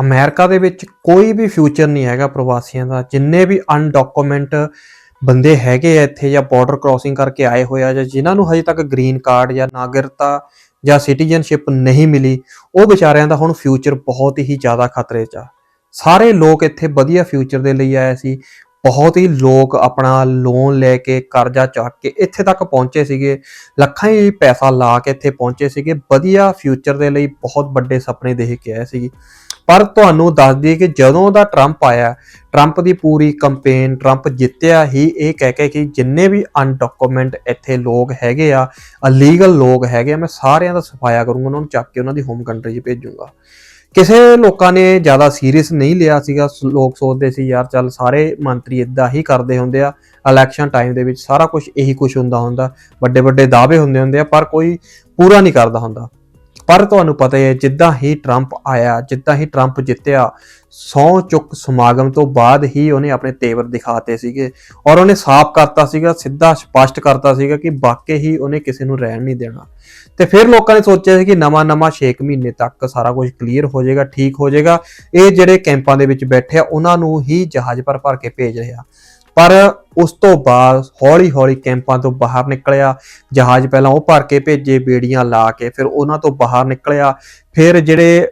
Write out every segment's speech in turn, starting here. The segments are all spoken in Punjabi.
ਅਮਰੀਕਾ ਦੇ ਵਿੱਚ ਕੋਈ ਵੀ ਫਿਊਚਰ ਨਹੀਂ ਹੈਗਾ ਪ੍ਰਵਾਸੀਆਂ ਦਾ। ਜਿੰਨੇ ਵੀ ਅਨਡਾਕੂਮੈਂਟ ਬੰਦੇ ਹੈਗੇ ਆ ਇੱਥੇ ਜਾਂ ਬਾਰਡਰ ਕ੍ਰਾਸਿੰਗ ਕਰਕੇ ਆਏ ਹੋਏ ਆ ਜਾਂ ਜਿਨ੍ਹਾਂ ਨੂੰ ਹਜੇ ਤੱਕ ਗ੍ਰੀਨ ਕਾਰਡ ਜਾਂ ਨਾਗਰਿਕਤਾ ਜਾਂ ਸਿਟੀਜ਼ਨਸ਼ਿਪ ਨਹੀਂ ਮਿਲੀ, ਉਹ ਵਿਚਾਰਿਆਂ ਦਾ ਹੁਣ ਫਿਊਚਰ ਬਹੁਤ ਹੀ ਜ਼ਿਆਦਾ ਖਤਰੇ 'ਚ ਆ। ਸਾਰੇ ਲੋਕ ਇੱਥੇ ਵਧੀਆ ਫਿਊਚਰ ਦੇ ਲਈ ਆਏ ਸੀ। ਬਹੁਤ ਹੀ ਲੋਕ ਆਪਣਾ ਲੋਨ ਲੈ ਕੇ, ਕਰਜ਼ਾ ਚੱਕ ਕੇ ਇੱਥੇ ਤੱਕ ਪਹੁੰਚੇ ਸੀਗੇ। ਲੱਖਾਂ ਹੀ ਪੈਸਾ ਲਾ ਕੇ ਇੱਥੇ ਪਹੁੰਚੇ ਸੀਗੇ। ਵਧੀਆ ਫਿਊਚਰ ਦੇ ਲਈ ਬਹੁਤ ਵੱਡੇ ਸੁਪਨੇ ਦੇਖ ਕੇ ਆਏ ਸੀਗੇ। ਪਰ ਤੁਹਾਨੂੰ ਦੱਸ ਦਈਏ ਕਿ ਜਦੋਂ ਦਾ ਟਰੰਪ ਆਇਆ ਟਰੰਪ ਦੀ ਪੂਰੀ ਕੰਪੇਨ ਟਰੰਪ ਜਿੱਤਿਆ ਹੀ, ਇਹ ਕਹਿ ਕੇ ਕਿ ਜਿੰਨੇ ਵੀ ਅਨਡਾਕੂਮੈਂਟ ਇੱਥੇ ਲੋਕ ਹੈਗੇ ਆ ਅਲੀਗਲ ਲੋਕ ਹੈਗੇ ਆ, ਮੈਂ ਸਾਰਿਆਂ ਦਾ ਸਫਾਇਆ ਕਰੂੰਗਾ, ਉਹਨਾਂ ਨੂੰ ਚੱਕ ਕੇ ਉਹਨਾਂ ਦੀ ਹੋਮ ਕੰਟਰੀ 'ਚ ਭੇਜੂੰਗਾ। ਕਿਸੇ ਲੋਕਾਂ ਨੇ ਜ਼ਿਆਦਾ ਸੀਰੀਅਸ ਨਹੀਂ ਲਿਆ ਸੀਗਾ, ਸ- ਲੋਕ ਸੋਚਦੇ ਸੀ, ਯਾਰ ਚੱਲ ਸਾਰੇ ਮੰਤਰੀ ਇਦਾਂ ਹੀ ਕਰਦੇ ਹੁੰਦੇ ਆ ਇਲੈਕਸ਼ਨ ਟਾਈਮ ਦੇ ਵਿੱਚ ਸਾਰਾ ਕੁਝ ਇਹੀ ਕੁਝ ਹੁੰਦਾ ਹੁੰਦਾ, ਵੱਡੇ ਵੱਡੇ ਦਾਅਵੇ ਹੁੰਦੇ ਹੁੰਦੇ ਆ, ਪਰ ਕੋਈ ਪੂਰਾ ਨਹੀਂ ਕਰਦਾ ਹੁੰਦਾ। ਪਰ ਤੁਹਾਨੂੰ ਪਤਾ ਹੈ ਜਿੱਦਾਂ ਹੀ ਟਰੰਪ ਆਇਆ, ਜਿੱਦਾਂ ਹੀ ਟਰੰਪ ਜਿੱਤਿਆ ਸੌ ਚੁੱਕ ਸਮਾਗਮ ਤੋਂ ਬਾਅਦ ਹੀ ਉਹਨੇ ਆਪਣੇ ਤੇਵਰ ਦਿਖਾਤੇ ਸੀਗੇ ਔਰ ਉਹਨੇ ਸਾਫ਼ ਕਰਤਾ ਸੀਗਾ, ਸਿੱਧਾ ਸਪਸ਼ਟ ਕਰਤਾ ਸੀਗਾ ਕਿ ਵਾਕਈ ਹੀ ਉਹਨੇ ਕਿਸੇ ਨੂੰ ਰਹਿਣ ਨਹੀਂ ਦੇਣਾ। ਤੇ ਫਿਰ ਲੋਕਾਂ ਨੇ ਸੋਚਿਆ ਸੀ ਕਿ ਨਵਾਂ ਨਵਾਂ 6 ਮਹੀਨੇ ਤੱਕ ਸਾਰਾ ਕੁਝ ਕਲੀਅਰ ਹੋ ਜਾਏਗਾ, ਠੀਕ ਹੋ ਜਾਏਗਾ। ਇਹ ਜਿਹੜੇ ਕੈਂਪਾਂ ਦੇ ਵਿੱਚ ਬੈਠੇ ਆ, ਉਹਨਾਂ ਨੂੰ ਹੀ ਜਹਾਜ਼ ਪਰ ਭਰ ਕੇ ਭੇਜ ਰਿਹਾ। ਪਰ ਉਸ ਤੋਂ ਬਾਅਦ ਹੌਲੀ ਹੌਲੀ ਕੈਂਪਾਂ ਤੋਂ ਬਾਹਰ ਨਿਕਲਿਆ, ਜਹਾਜ਼ ਪਹਿਲਾਂ ਉਹ ਭਰ ਕੇ ਭੇਜੇ, ਬੇੜੀਆਂ ਲਾ ਕੇ, ਫਿਰ ਉਹਨਾਂ ਤੋਂ ਬਾਹਰ ਨਿਕਲਿਆ। ਫਿਰ ਜਿਹੜੇ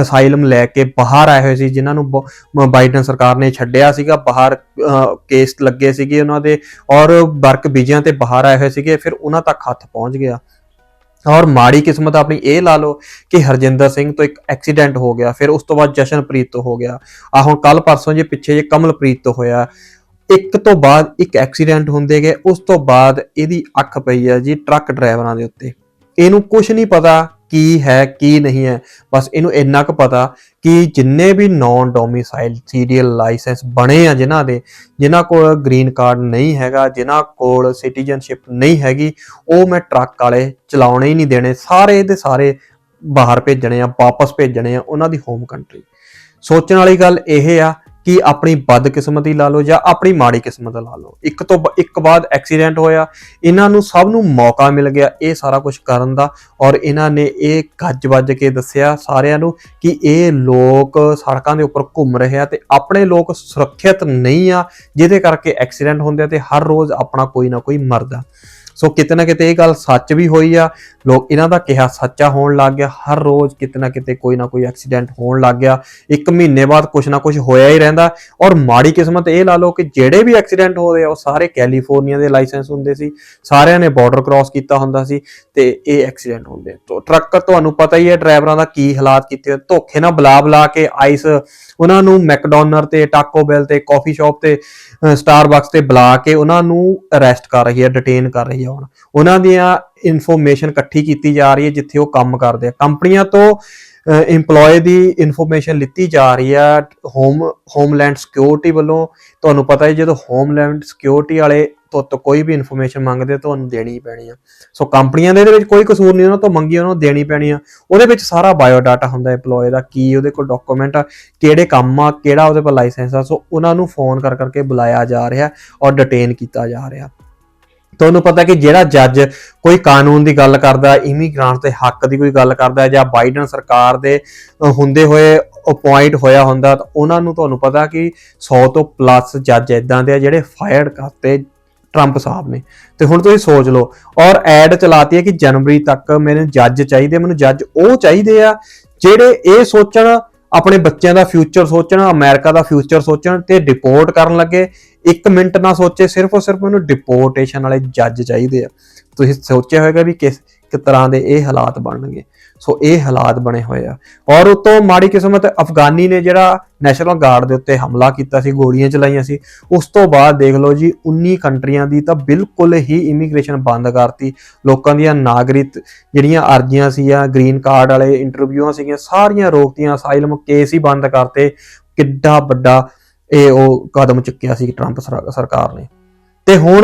ਅਸਾਈਲਮ ਲੈ ਕੇ ਬਾਹਰ ਆਏ ਹੋਏ ਸੀ, ਜਿਨ੍ਹਾਂ ਨੂੰ ਬ- ਬਾਈਡਨ ਸਰਕਾਰ ਨੇ ਛੱਡਿਆ ਸੀਗਾ, ਬਾਹਰ ਕੇਸ ਲੱਗੇ ਸੀਗੇ ਉਹਨਾਂ ਦੇ ਔਰ ਵਰਕ ਵੀਜ਼ਿਆਂ ਤੇ ਬਾਹਰ ਆਏ ਹੋਏ ਸੀਗੇ, ਫਿਰ ਉਹਨਾਂ ਤੱਕ ਹੱਥ ਪਹੁੰਚ ਗਿਆ। ਔਰ ਮਾੜੀ ਕਿਸਮਤ ਆਪਣੀ ਇਹ ਲਾ ਲਓ ਕਿ ਹਰਜਿੰਦਰ ਸਿੰਘ ਤੋਂ ਇੱਕ ਐਕਸੀਡੈਂਟ ਹੋ ਗਿਆ, ਫਿਰ ਉਸ ਤੋਂ ਬਾਅਦ ਜਸ਼ਨਪ੍ਰੀਤ ਤੋਂ ਹੋ ਗਿਆ। ਆ ਹੁਣ ਕੱਲ ਪਰਸੋਂ ਜੇ ਪਿੱਛੇ ਜੇ ਕਮਲਪ੍ਰੀਤ ਤੋਂ ਹੋਇਆ ਇੱਕ ਤੋਂ ਬਾਅਦ ਇੱਕ ਐਕਸੀਡੈਂਟ ਹੁੰਦੇ ਗਏ, ਉਸ ਤੋਂ ਬਾਅਦ ਇਹਦੀ ਅੱਖ ਪਈ ਆ ਜੀ ਟਰੱਕ ਡਰਾਈਵਰਾਂ ਦੇ ਉੱਤੇ। ਇਹਨੂੰ ਕੁਝ ਨਹੀਂ ਪਤਾ ਕੀ ਹੈ, ਕੀ ਨਹੀਂ ਹੈ, ਬਸ ਇਹਨੂੰ ਇੰਨਾ ਕੁ ਪਤਾ ਕਿ ਜਿੰਨੇ ਵੀ ਨਾਨ ਡੋਮਿਸਾਈਲ ਸੀਰੀਅਲ ਲਾਇਸੈਂਸ ਬਣੇ ਆ ਜਿਨ੍ਹਾਂ ਦੇ, ਜਿਨ੍ਹਾਂ ਕੋਲ ਗ੍ਰੀਨ ਕਾਰਡ ਨਹੀਂ ਹੈਗਾ, ਜਿਨ੍ਹਾਂ ਕੋਲ ਸਿਟੀਜ਼ਨਸ਼ਿਪ ਨਹੀਂ ਹੈਗੀ, ਉਹ ਮੈਂ ਟਰੱਕ ਵਾਲੇ ਚਲਾਉਣੇ ਹੀ ਨਹੀਂ ਦੇਣੇ। ਸਾਰੇ ਦੇ ਸਾਰੇ ਬਾਹਰ ਭੇਜਣੇ ਆ, ਵਾਪਸ ਭੇਜਣੇ ਆ, ਉਹਨਾਂ ਦੀ ਹੋਮ ਕੰਟਰੀ ਸੋਚਣ ਵਾਲੀ ਗੱਲ ਇਹ ਆ ਕਿ ਆਪਣੀ ਬਦਕਿਸਮਤੀ ਲਾ ਲਓ ਜਾਂ ਆਪਣੀ ਮਾੜੀ ਕਿਸਮਤ ਲਾ ਲਓ। ਇੱਕ ਤੋਂ ਬ- ਇੱਕ ਬਾਅਦ ਐਕਸੀਡੈਂਟ ਹੋਇਆ, ਇਹਨਾਂ ਨੂੰ ਸਭ ਨੂੰ ਮੌਕਾ ਮਿਲ ਗਿਆ ਇਹ ਸਾਰਾ ਕੁਝ ਕਰਨ ਦਾ ਔਰ ਇਹਨਾਂ ਨੇ ਇਹ ਗੱਜ ਵੱਜ ਕੇ ਦੱਸਿਆ ਸਾਰਿਆਂ ਨੂੰ ਕਿ ਇਹ ਲੋਕ ਸੜਕਾਂ ਦੇ ਉੱਪਰ ਘੁੰਮ ਰਹੇ ਆ ਤੇ ਆਪਣੇ ਲੋਕ ਸੁਰੱਖਿਅਤ ਨਹੀਂ ਆ, ਜਿਹਦੇ ਕਰਕੇ ਐਕਸੀਡੈਂਟ ਹੁੰਦੇ ਆ ਤੇ ਹਰ ਰੋਜ਼ ਆਪਣਾ ਕੋਈ ਨਾ ਕੋਈ ਮਰਦਾ। ਸੋ ਕਿਤੇ ਨਾ ਕਿਤੇ ਇਹ ਗੱਲ ਸੱਚ ਵੀ ਹੋਈ ਆ। ਲੋਕ ਇਹਨਾਂ ਦਾ ਕਿਹਾ ਸੱਚਾ ਹੋਣ ਲੱਗ ਗਿਆ। ਹਰ ਰੋਜ਼ ਕਿਤੇ ਨਾ ਕਿਤੇ ਕੋਈ ਨਾ ਕੋਈ ਐਕਸੀਡੈਂਟ ਹੋਣ ਲੱਗ ਗਿਆ। ਇੱਕ ਮਹੀਨੇ ਬਾਅਦ ਕੁਝ ਨਾ ਕੁਝ ਹੋਇਆ ਹੀ ਰਹਿੰਦਾ। ਔਰ ਮਾੜੀ ਕਿਸਮਤ ਇਹ ਲਾ ਲਓ ਕਿ ਜਿਹੜੇ ਵੀ ਐਕਸੀਡੈਂਟ ਹੋਦੇ ਆ, ਉਹ ਸਾਰੇ ਕੈਲੀਫੋਰਨੀਆ ਦੇ ਲਾਇਸੈਂਸ ਹੁੰਦੇ ਸੀ। ਸਾਰਿਆਂ ਨੇ ਬਾਰਡਰ ਕ੍ਰਾਸ ਕੀਤਾ ਹੁੰਦਾ ਸੀ ਤੇ ਇਹ ਐਕਸੀਡੈਂਟ ਹੁੰਦੇ। ਤੋ ਟਰੱਕ ਤੁਹਾਨੂੰ ਪਤਾ ਹੀ ਹੈ ਡਰਾਈਵਰਾਂ ਦਾ ਕੀ ਹਾਲਾਤ ਕੀਤੇ ਹੋਏ। ਧੋਖੇ ਨਾਲ ਬੁਲਾ ਬੁਲਾ ਕੇ ਆਈਸ ਉਹਨਾਂ ਨੂੰ ਮੈਕਡੋਨਰ ਤੇ, ਟਾਕੋ ਬੈਲ ਤੇ ਕਾਫੀ ਸ਼ਾਪ ਤੇ ਸਟਾਰਬਕਸ ਤੇ ਬੁਲਾ ਕੇ ਉਹਨਾਂ ਨੂੰ ਅਰੈਸਟ ਕਰ ਰਹੀ ਹੈ ਡਿਟੇਨ ਕਰ ਰਹੀ ਹੈ। ਹੁਣ। ਉਹਨਾਂ ਦੀਆਂ ਇਨਫੋਰਮੇਸ਼ਨ ਇਕੱਠੀ ਕੀਤੀ ਜਾ ਰਹੀ ਹੈ ਜਿੱਥੇ ਉਹ ਕੰਮ ਕਰਦੇ ਆ। ਕੰਪਨੀਆਂ ਤੋਂ EMPLOYE ਦੀ ਇਨਫੋਰਮੇਸ਼ਨ ਲਿੱਤੀ ਜਾ ਰਹੀ ਆ ਹੋਮ ਹੋਮਲੈਂਡ ਸਿਕਿਉਰਿਟੀ ਵੱਲੋਂ। ਤੁਹਾਨੂੰ ਪਤਾ ਹੈ ਜਦੋਂ ਹੋਮਲੈਂਡ ਸਿਕਿਉਰਿਟੀ ਵਾਲੇ ਤੋਂ ਤੋਂ ਕੋਈ ਵੀ ਇਨਫੋਰਮੇਸ਼ਨ ਮੰਗਦੇ ਆ, ਤੁਹਾਨੂੰ ਦੇਣੀ ਪੈਣੀ ਆ। ਸੋ ਕੰਪਨੀਆਂ ਦੇ ਇਹਦੇ ਵਿੱਚ ਕੋਈ ਕਸੂਰ ਨਹੀਂ ਉਹਨਾਂ ਤੋਂ ਮੰਗੀ ਉਹਨਾਂ ਨੂੰ ਦੇਣੀ ਪੈਣੀ ਆ। ਉਹਦੇ ਵਿੱਚ ਸਾਰਾ ਬਾਇਓ ਡਾਟਾ ਹੁੰਦਾ EMPLOYE ਦਾ ਕੀ ਉਹਦੇ ਕੋਲ ਡਾਕੂਮੈਂਟ ਆ ਕਿਹੜੇ ਕੰਮ ਆ ਕਿਹੜਾ ਉਹਦੇ ਕੋਲ ਲਾਇਸੈਂਸ ਆ। ਸੋ ਉਹਨਾਂ ਨੂੰ ਫੋਨ ਕਰ ਕਰਕੇ ਬੁਲਾਇਆ ਜਾ ਰਿਹਾ ਔਰ ਡਿਟੇਨ ਕੀਤਾ ਜਾ ਰਿਹਾ। ਤੁਹਾਨੂੰ ਪਤਾ ਕਿ ਜਿਹੜਾ ਜੱਜ ਕੋਈ ਕਾਨੂੰਨ ਦੀ ਗੱਲ ਕਰਦਾ ਇਮੀਗ੍ਰਾਂਟ ਦੇ ਹੱਕ ਦੀ ਕੋਈ ਗੱਲ ਕਰਦਾ ਜਾਂ ਬਾਈਡਨ ਸਰਕਾਰ ਦੇ ਹੁੰਦੇ ਹੋਏ ਅਪਾਇੰਟ ਹੋਇਆ ਹੁੰਦਾ, ਤਾਂ ਉਹਨਾਂ ਨੂੰ ਤੁਹਾਨੂੰ ਪਤਾ ਕਿ 100 ਤੋਂ ਪਲੱਸ ਜੱਜ ਇਦਾਂ ਦੇ ਆ ਜਿਹੜੇ ਫਾਇਰ ਕਰਤੇ ਟਰੰਪ ਸਾਹਿਬ ਨੇ। ਤੇ ਹੁਣ ਤੁਸੀਂ ਸੋਚ ਲਓ, ਔਰ ਐਡ ਚਲਾਤੀ ਹੈ ਕਿ ਜਨਵਰੀ ਤੱਕ ਮੈਨੂੰ ਜੱਜ ਚਾਹੀਦੇ ਮੈਨੂੰ ਜੱਜ ਉਹ ਚਾਹੀਦੇ ਆ ਜਿਹੜੇ ਇਹ ਸੋਚਣ, ਆਪਣੇ ਬੱਚਿਆਂ ਦਾ ਫਿਊਚਰ ਸੋਚਣ ਅਮਰੀਕਾ ਦਾ ਫਿਊਚਰ ਸੋਚਣ ਤੇ ਡਿਪੋਰਟ ਕਰਨ ਲੱਗੇ। ਇੱਕ ਮਿੰਟ ਨਾ ਸੋਚੇ, ਸਿਰਫ ਔਰ ਸਿਰਫ ਮੈਨੂੰ ਡਿਪੋਰਟੇਸ਼ਨ ਵਾਲੇ ਜੱਜ ਚਾਹੀਦੇ ਆ। ਤੁਸੀਂ ਸੋਚਿਆ ਹੋਵੇਗਾ ਵੀ ਕਿਸ, ਕਿ ਤਰ੍ਹਾਂ ਦੇ ਇਹ ਹਾਲਾਤ ਬਣਨਗੇ। ਸੋ ਇਹ ਹਾਲਾਤ ਬਣੇ ਹੋਏ ਆ। ਔਰ ਉਤੋਂ ਮਾੜੀ ਕਿਸਮਤ ਅਫਗਾਨੀ ਨੇ ਜਿਹੜਾ ਨੈਸ਼ਨਲ ਗਾਰਡ ਦੇ ਉੱਤੇ ਹਮਲਾ ਕੀਤਾ ਸੀ, ਗੋਲੀਆਂ ਚਲਾਈਆਂ ਸੀ, ਉਸ ਤੋਂ ਬਾਅਦ ਦੇਖ ਲਓ ਜੀ 19 ਕੰਟਰੀਆਂ ਦੀ ਤਾਂ ਬਿਲਕੁਲ ਹੀ ਇਮੀਗ੍ਰੇਸ਼ਨ ਬੰਦ ਕਰਤੀ। ਲੋਕਾਂ ਦੀਆਂ ਨਾਗਰਿਕ ਜਿਹੜੀਆਂ ਅਰਜ਼ੀਆਂ ਸੀਆਂ ਗ੍ਰੀਨ ਕਾਰਡ ਵਾਲੇ ਇੰਟਰਵਿਊਆਂ ਸੀਗੀਆਂ, ਸਾਰੀਆਂ ਰੋਕਤੀਆਂ ਅਸਾਈਲਮ ਕੇਸ ਹੀ ਬੰਦ ਕਰਤੇ। ਕਿੱਡਾ ਵੱਡਾ ਇਹ ਉਹ ਕਦਮ ਚੁੱਕਿਆ ਸੀ ਟਰੰਪ ਸਰ- ਸਰਕਾਰ ਨੇ। ਤੇ ਹੁਣ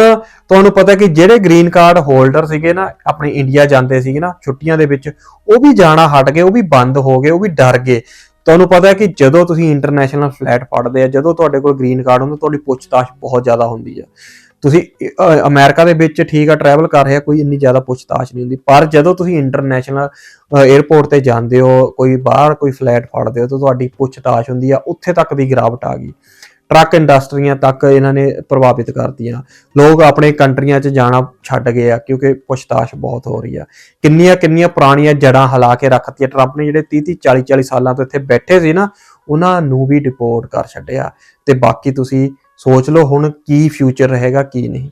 ਤੁਹਾਨੂੰ ਪਤਾ ਕਿ ਜਿਹੜੇ ਗ੍ਰੀਨ ਕਾਰਡ ਹੋਲਡਰ ਸੀਗੇ ਨਾ ਆਪਣੇ ਇੰਡੀਆ ਜਾਂਦੇ ਸੀਗੇ ਨਾ ਛੁੱਟੀਆਂ ਦੇ ਵਿੱਚ ਉਹ ਵੀ ਜਾਣਾ ਹਟ ਗਏ ਉਹ ਵੀ ਬੰਦ ਹੋ ਗਏ ਉਹ ਵੀ ਡਰ ਗਏ। ਤੁਹਾਨੂੰ ਪਤਾ ਹੈ ਕਿ ਜਦੋਂ ਤੁਸੀਂ ਇੰਟਰਨੈਸ਼ਨਲ ਫਲੈਟ ਫੜਦੇ ਆ ਜਦੋਂ ਤੁਹਾਡੇ ਕੋਲ ਗ੍ਰੀਨ ਕਾਰਡ ਹੁੰਦਾ ਤੁਹਾਡੀ ਪੁੱਛਤਾਛ ਬਹੁਤ ਜ਼ਿਆਦਾ ਹੁੰਦੀ ਆ। ਤੁਸੀਂ ਅ, ਅਮਰੀਕਾ ਦੇ ਵਿੱਚ ਠੀਕ ਆ ਟਰੈਵਲ ਕਰ ਰਿਹਾ ਕੋਈ ਇੰਨੀ ਜ਼ਿਆਦਾ ਪੁੱਛਤਾਛ ਨਹੀਂ ਹੁੰਦੀ। ਪਰ ਜਦੋਂ ਤੁਸੀਂ ਇੰਟਰਨੈਸ਼ਨਲ 에ਅਰਪੋਰਟ ਤੇ ਜਾਂਦੇ ਹੋ ਕੋਈ ਬਾਹਰ ਕੋਈ ਫਲੈਟ ਫੜਦੇ ਹੋ ਤਾਂ ਤੁਹਾਡੀ ਪੁੱਛਤਾਛ ਹੁੰਦੀ ਆ ਉੱਥੇ ਤੱਕ ਦੀ ਗਿਰਾਵਟ ਆ ਗਈ। ਟਰੱਕ ਇੰਡਸਟਰੀਆਂ ਤੱਕ ਇਹਨਾਂ ਨੇ ਪ੍ਰਭਾਵਿਤ ਕਰਤੀਆਂ। ਲੋਕ ਆਪਣੇ ਕੰਟਰੀਆਂ 'ਚ ਜਾਣਾ ਛੱਡ ਗਏ ਆ, ਕਿਉਂਕਿ ਪੁੱਛਤਾਛ ਬਹੁਤ ਹੋ ਰਹੀ ਆ। ਕਿੰਨੀਆਂ ਕਿੰਨੀਆਂ ਪੁਰਾਣੀਆਂ ਜੜਾਂ ਹਿਲਾ ਕੇ ਰੱਖਤੀਆਂ। ਟਰੰਪ ਨੇ ਜਿਹੜੇ 30 30 40 40 ਸਾਲਾਂ ਤੋਂ ਇੱਥੇ ਬੈਠੇ ਸੀ ਨਾ, ਉਹਨਾਂ ਨੂੰ ਵੀ ਡਿਪੋਰਟ ਕਰ ਛੱਡਿਆ। ਤੇ ਬਾਕੀ ਤੁਸੀਂ ਸੋਚ ਲਓ ਹੁਣ ਕੀ ਫਿਊਚਰ ਰਹੇਗਾ, ਕੀ ਨਹੀਂ।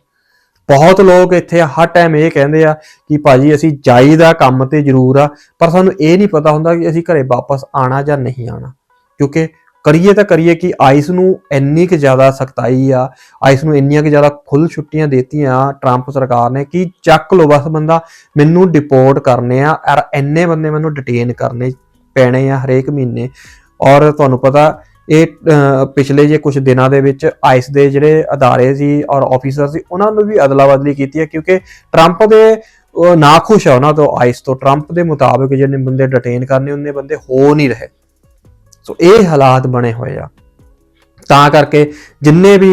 ਬਹੁਤ ਲੋਕ ਇੱਥੇ ਹਰ ਟਾਈਮ ਇਹ ਕਹਿੰਦੇ ਆ ਕਿ ਭਾਜੀ ਅਸੀਂ ਜਾਈਦਾ ਕੰਮ ਤੇ ਜ਼ਰੂਰ ਆ, ਪਰ ਸਾਨੂੰ ਇਹ ਨਹੀਂ ਪਤਾ ਹੁੰਦਾ ਕਿ ਅਸੀਂ ਘਰੇ ਵਾਪਸ ਆਣਾ ਜਾਂ ਨਹੀਂ ਆਣਾ ਕਿਉਂਕਿ ਕਰੀਏ ਤਾਂ ਕਰੀਏ ਕਿ ਆਈਸ ਨੂੰ ਇੰਨੀ ਕੁ ਜ਼ਿਆਦਾ ਸਖਤਾਈ ਆ, ਆਈਸ ਨੂੰ ਇੰਨੀਆਂ ਕੁ ਜ਼ਿਆਦਾ ਖੁੱਲ ਛੁੱਟੀਆਂ ਦਿੱਤੀਆਂ ਟਰੰਪ ਸਰਕਾਰ ਨੇ ਕਿ ਚੱਕ ਲੋ ਬਸ ਬੰਦਾ, ਮੈਨੂੰ ਡਿਪੋਰਟ ਕਰਨੇ ਆ ਔਰ ਇੰਨੇ ਬੰਦੇ ਮੈਨੂੰ ਡਿਟੇਨ ਕਰਨੇ ਪੈਣੇ ਆ ਹਰੇਕ ਮਹੀਨੇ। ਔਰ ਤੁਹਾਨੂੰ ਪਤਾ ਇਹ ਪਿਛਲੇ ਜੇ ਕੁਝ ਦਿਨਾਂ ਦੇ ਵਿੱਚ ਆਈਸ ਦੇ ਜਿਹੜੇ ਅਦਾਰੇ ਸੀ ਔਰ ਆਫੀਸਰ ਸੀ, ਉਹਨਾਂ ਨੂੰ ਵੀ ਅਦਲਾ ਬਦਲੀ ਕੀਤੀ ਹੈ ਕਿਉਂਕਿ ਟਰੰਪ ਦੇ ਉਹ ਨਾਖੁਸ਼ ਆ ਉਹਨਾਂ ਤੋਂ ਆਈਸ ਤੋਂ। ਟਰੰਪ ਦੇ ਮੁਤਾਬਕ ਜਿਹਨੇ ਬੰਦੇ ਡਿਟੇਨ ਕਰਨੇ, ਉਹਨੇ ਬੰਦੇ ਹੋ ਨਹੀਂ ਰਹੇ। ਸੋ ਇਹ ਹਾਲਾਤ ਬਣੇ ਹੋਏ ਆ। ਤਾਂ ਕਰਕੇ ਜਿੰਨੇ ਵੀ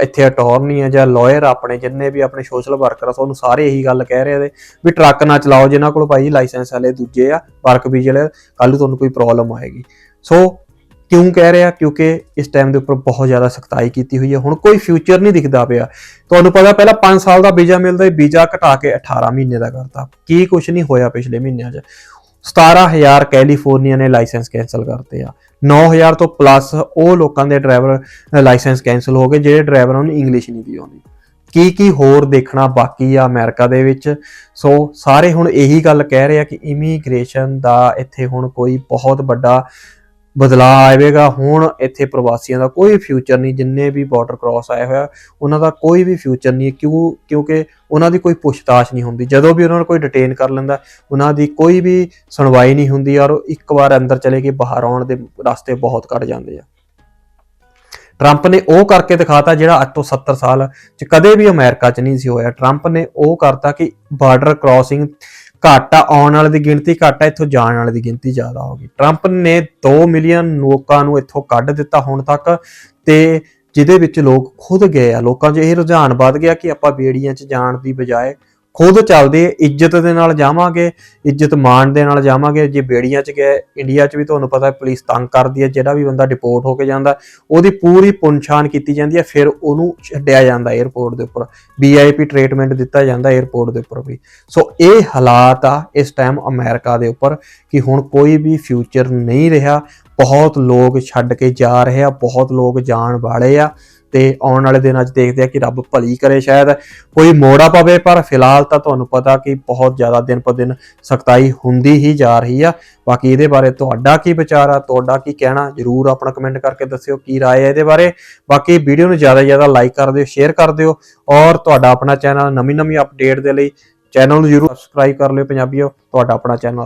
ਇੱਥੇ ਅਟਾਰਨੀ ਆ ਜਾਂ ਲਾਇਰ ਆਪਣੇ, ਜਿੰਨੇ ਵੀ ਆਪਣੇ ਸੋਸ਼ਲ ਵਰਕਰ ਆ ਤੁਹਾਨੂੰ ਸਾਰੇ ਇਹੀ ਗੱਲ ਕਹਿ ਰਹੇ ਆ ਵੀ ਟਰੱਕ ਨਾ ਚਲਾਓ ਜਿਨ੍ਹਾਂ ਕੋਲ ਭਾਈ ਲਾਇਸੈਂਸ ਵਾਲੇ ਦੂਜੇ ਆ, ਵਰਕ ਵੀਜ਼ੇ ਵਾਲੇ ਕੱਲ ਨੂੰ ਤੁਹਾਨੂੰ ਕੋਈ ਪ੍ਰੋਬਲਮ ਆਏਗੀ ਸੋ ਕਿਉਂ ਕਹਿ ਰਿਹਾ ਕਿਉਂਕਿ ਇਸ ਟਾਈਮ ਦੇ ਉੱਪਰ ਬਹੁਤ ਜ਼ਿਆਦਾ ਸਖਤਾਈ ਕੀਤੀ ਹੋਈ ਹੈ ਹੁਣ ਕੋਈ ਫਿਊਚਰ ਨਹੀਂ ਦਿਖਦਾ ਪਿਆ। ਤੁਹਾਨੂੰ ਪਤਾ ਪਹਿਲਾਂ 5 ਸਾਲ ਦਾ ਵੀਜ਼ਾ ਮਿਲਦਾ ਸੀ ਵੀਜ਼ਾ ਘਟਾ ਕੇ 18 ਮਹੀਨੇ ਦਾ ਕਰਤਾ। ਕੀ ਕੁਝ ਨਹੀਂ ਹੋਇਆ ਪਿਛਲੇ ਮਹੀਨਿਆਂ 'ਚ। 17000 ਕੈਲੀਫੋਰਨੀਆ ਨੇ ਲਾਇਸੈਂਸ ਕੈਨਸਲ ਕਰਤੇ ਆ। 9000 ਤੋਂ ਪਲੱਸ ਉਹ ਲੋਕਾਂ ਦੇ ਡਰਾਈਵਰ ਲਾਇਸੈਂਸ ਕੈਨਸਲ ਹੋ ਗਏ, ਜਿਹੜੇ ਡਰਾਈਵਰਾਂ ਨੂੰ ਇੰਗਲਿਸ਼ ਨਹੀਂ ਦੀ ਆਉਂਦੀ ਕੀ ਕੀ ਹੋਰ ਦੇਖਣਾ ਬਾਕੀ ਆ ਅਮਰੀਕਾ ਦੇ ਵਿੱਚ? ਸੋ ਸਾਰੇ ਹੁਣ ਇਹੀ ਗੱਲ ਕਹਿ ਰਹੇ ਆ ਕਿ ਇਮੀਗ੍ਰੇਸ਼ਨ ਦਾ ਇੱਥੇ ਹੁਣ ਕੋਈ ਬਹੁਤ ਵੱਡਾ ਬਦਲਾਅ ਆਵੇਗਾ ਹੁਣ ਇੱਥੇ ਪ੍ਰਵਾਸੀਆਂ ਦਾ ਕੋਈ ਫਿਊਚਰ ਨਹੀਂ। ਜਿੰਨੇ ਵੀ ਬਾਰਡਰ ਕ੍ਰਾਸ ਆਏ ਹੋਇਆ ਉਹਨਾਂ ਦਾ ਕੋਈ ਵੀ ਫਿਊਚਰ ਨਹੀਂ। ਕਿਉਂ? ਕਿਉਂਕਿ ਉਹਨਾਂ ਦੀ ਕੋਈ ਪੁੱਛਤਾਛ ਨਹੀਂ ਹੁੰਦੀ। ਜਦੋਂ ਵੀ ਉਹਨਾਂ ਨੂੰ ਕੋਈ ਡਿਟੇਨ ਕਰ ਲੈਂਦਾ, ਉਹਨਾਂ ਦੀ ਕੋਈ ਵੀ ਸੁਣਵਾਈ ਨਹੀਂ ਹੁੰਦੀ ਔਰ ਉਹ ਇੱਕ ਵਾਰ ਅੰਦਰ ਚਲੇ ਕੇ ਬਾਹਰ ਆਉਣ ਦੇ ਰਸਤੇ ਬਹੁਤ ਕੱਟ ਜਾਂਦੇ ਆ। ਟਰੰਪ ਨੇ ਉਹ ਕਰਕੇ ਦਿਖਾਤਾ ਜਿਹੜਾ ਅੱਜ ਤੋਂ 70 ਸਾਲ ਚ ਕਦੇ ਵੀ ਅਮਰੀਕਾ ਚ ਨਹੀਂ ਸੀ ਹੋਇਆ। ਟਰੰਪ ਨੇ ਉਹ ਕਰਤਾ ਕਿ ਬਾਰਡਰ ਕ੍ਰਾਸਿੰਗ ਘੱਟ ਆਉਣ ਵਾਲੇ ਦੀ ਗਿਣਤੀ, ਘੱਟ ਆ ਇੱਥੋਂ ਜਾਣ ਵਾਲੇ ਦੀ ਗਿਣਤੀ ਜ਼ਿਆਦਾ ਹੋ ਗਈ। ਟਰੰਪ ਨੇ 2 ਮਿਲੀਅਨ ਲੋਕਾਂ ਨੂੰ ਇੱਥੋਂ ਕੱਢ ਦਿੱਤਾ ਹੁਣ ਤੱਕ ਤੇ ਜਿਹਦੇ ਵਿੱਚ ਲੋਕ ਖੁਦ ਗਏ ਆ। ਲੋਕਾਂ 'ਚ ਇਹ ਰੁਝਾਨ ਵੱਧ ਗਿਆ ਕਿ ਆਪਾਂ ਬੇੜੀਆਂ 'ਚ ਜਾਣ ਦੀ ਬਜਾਏ ਖੁਦ ਚੱਲਦੇ ਇੱਜ਼ਤ ਦੇ ਨਾਲ ਜਾਵਾਂਗੇ, ਇੱਜ਼ਤ ਮਾਣ ਦੇ ਨਾਲ ਜਾਵਾਂਗੇ। ਜੇ ਬੇੜੀਆਂ 'ਚ ਗਏ, ਇੰਡੀਆ 'ਚ ਵੀ ਤੁਹਾਨੂੰ ਪਤਾ ਪੁਲਿਸ ਤੰਗ ਕਰਦੀ ਹੈ, ਜਿਹੜਾ ਵੀ ਬੰਦਾ ਡਿਪੋਰਟ ਹੋ ਕੇ ਜਾਂਦਾ, ਉਹਦੀ ਪੂਰੀ ਪੁੰਛਾਣ ਕੀਤੀ ਜਾਂਦੀ ਹੈ, ਫਿਰ ਉਹਨੂੰ ਛੱਡਿਆ ਜਾਂਦਾ 에ਅਰਪੋਰਟ ਦੇ ਉੱਪਰ। ਵੀਆਈਪੀ ਟ੍ਰੀਟਮੈਂਟ ਦਿੱਤਾ ਜਾਂਦਾ 에ਅਰਪੋਰਟ ਦੇ ਉੱਪਰ ਵੀ। ਸੋ ਇਹ ਹਾਲਾਤ ਆ ਇਸ ਟਾਈਮ ਅਮਰੀਕਾ ਦੇ ਉੱਪਰ ਕਿ ਹੁਣ ਕੋਈ ਵੀ ਫਿਊਚਰ ਨਹੀਂ ਰਿਹਾ। ਬਹੁਤ ਲੋਕ ਛੱਡ ਕੇ ਜਾ ਰਹੇ ਆ, ਬਹੁਤ ਲੋਕ ਜਾਣ ਵਾਲੇ ਆ। ਤੇ ਆਉਣ ਵਾਲੇ ਦਿਨਾਂ 'ਚ ਦੇਖਦੇ ਆ ਕਿ ਰੱਬ ਭਲੀ ਕਰੇ ਸ਼ਾਇਦ ਕੋਈ ਮੋੜਾ ਪਵੇ, ਪਰ ਫਿਲਹਾਲ ਤਾਂ ਤੁਹਾਨੂੰ ਪਤਾ ਕਿ ਬਹੁਤ ਜ਼ਿਆਦਾ ਦਿਨ ਪਰ ਦਿਨ ਸਖਤਾਈ ਹੁੰਦੀ ਹੀ ਜਾ ਰਹੀ ਆ। ਬਾਕੀ ਇਹਦੇ ਬਾਰੇ ਤੁਹਾਡਾ ਕੀ ਵਿਚਾਰ ਆ, ਤੁਹਾਡਾ ਕੀ ਕਹਿਣਾ? ਜਰੂਰ ਆਪਣਾ ਕਮੈਂਟ ਕਰਕੇ ਦੱਸਿਓ ਕੀ ਰਾਏ ਹੈ ਇਹਦੇ ਬਾਰੇ। ਬਾਕੀ ਵੀਡੀਓ ਨੂੰ ਜ਼ਿਆਦਾ ਜ਼ਿਆਦਾ ਲਾਈਕ ਕਰ ਦਿਓ ਸ਼ੇਅਰ ਕਰ ਦਿਓ ਔਰ ਤੁਹਾਡਾ ਆਪਣਾ ਚੈਨਲ ਨਵੀਂ ਨਵੀਂ ਅਪਡੇਟ ਦੇ ਲਈ ਚੈਨਲ ਨੂੰ ਜਰੂਰ ਸਬਸਕ੍ਰਾਈਬ ਕਰ ਲਿਓ ਪੰਜਾਬੀਓ। ਤੁਹਾਡਾ ਆਪਣਾ ਚੈਨਲ